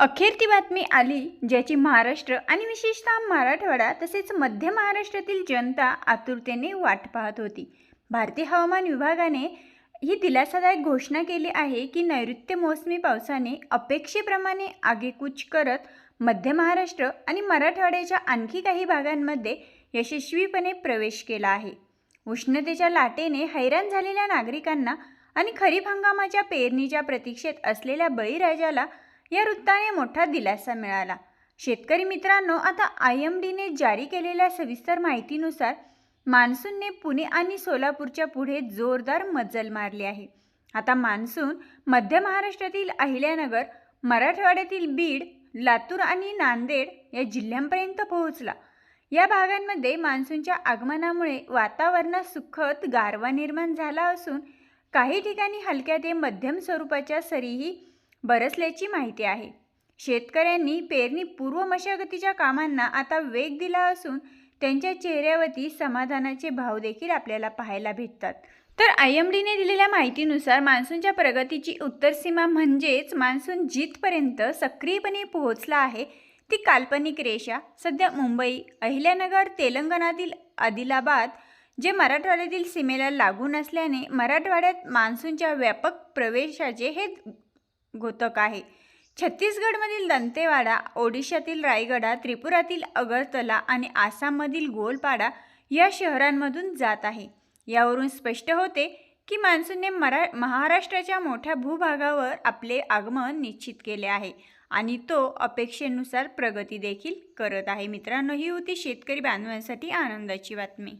अखेर ती बातमी आली ज्याची महाराष्ट्र आणि विशेषतः मराठवाडा तसेच मध्य महाराष्ट्रातील जनता आतुरतेने वाट पाहत होती. भारतीय हवामान विभागाने ही दिलासादायक घोषणा केली आहे की नैऋत्य मोसमी पावसाने अपेक्षेप्रमाणे आगेकूच करत मध्य महाराष्ट्र आणि मराठवाड्याच्या आणखी काही भागांमध्ये यशस्वीपणे प्रवेश केला आहे. उष्णतेच्या लाटेने हैराण झालेल्या नागरिकांना आणि खरीप हंगामाच्या पेरणीच्या प्रतीक्षेत असलेल्या बळीराजाला या वृत्ताने मोठा दिलासा मिळाला. शेतकरी मित्रांनो आता आय एम डीने जारी केलेल्या सविस्तर माहितीनुसार मान्सूनने पुणे आणि सोलापूरच्या पुढे जोरदार मजल मारली आहे. आता मान्सून मध्य महाराष्ट्रातील अहिल्यानगर मराठवाड्यातील बीड लातूर आणि नांदेड या जिल्ह्यांपर्यंत पोहोचला. या भागांमध्ये मान्सूनच्या आगमनामुळे वातावरणात सुखद गारवा निर्माण झाला असून काही ठिकाणी हलक्या ते मध्यम स्वरूपाच्या सरीही बरसल्याची माहिती आहे. शेतकऱ्यांनी पेरणी पूर्व मशागतीच्या कामांना आता वेग दिला असून त्यांच्या चेहऱ्यावरती समाधानाचे भाव देखील आपल्याला पाहायला भेटतात. तर आय एम डीने दिलेल्या माहितीनुसार मान्सूनच्या प्रगतीची उत्तर सीमा म्हणजेच मान्सून जिथपर्यंत सक्रियपणे पोहोचला आहे ती काल्पनिक रेषा सध्या मुंबई अहिल्यानगर तेलंगणातील आदिलाबाद जे मराठवाड्यातील सीमेला लागून असल्याने मराठवाड्यात मान्सूनच्या व्यापक प्रवेशाचे हे घोतक आहे. छत्तीसगडमधील दंतेवाडा ओडिशातील रायगडा त्रिपुरातील अगरतला आणि आसाममधील गोलपाडा या शहरांमधून जात आहे. यावरून स्पष्ट होते की मान्सूनने मरा महाराष्ट्राच्या मोठ्या भूभागावर आपले आगमन निश्चित केले आहे आणि तो अपेक्षेनुसार प्रगती देखील करत आहे. मित्रांनो ही होती शेतकरी बांधवांसाठी आनंदाची बातमी.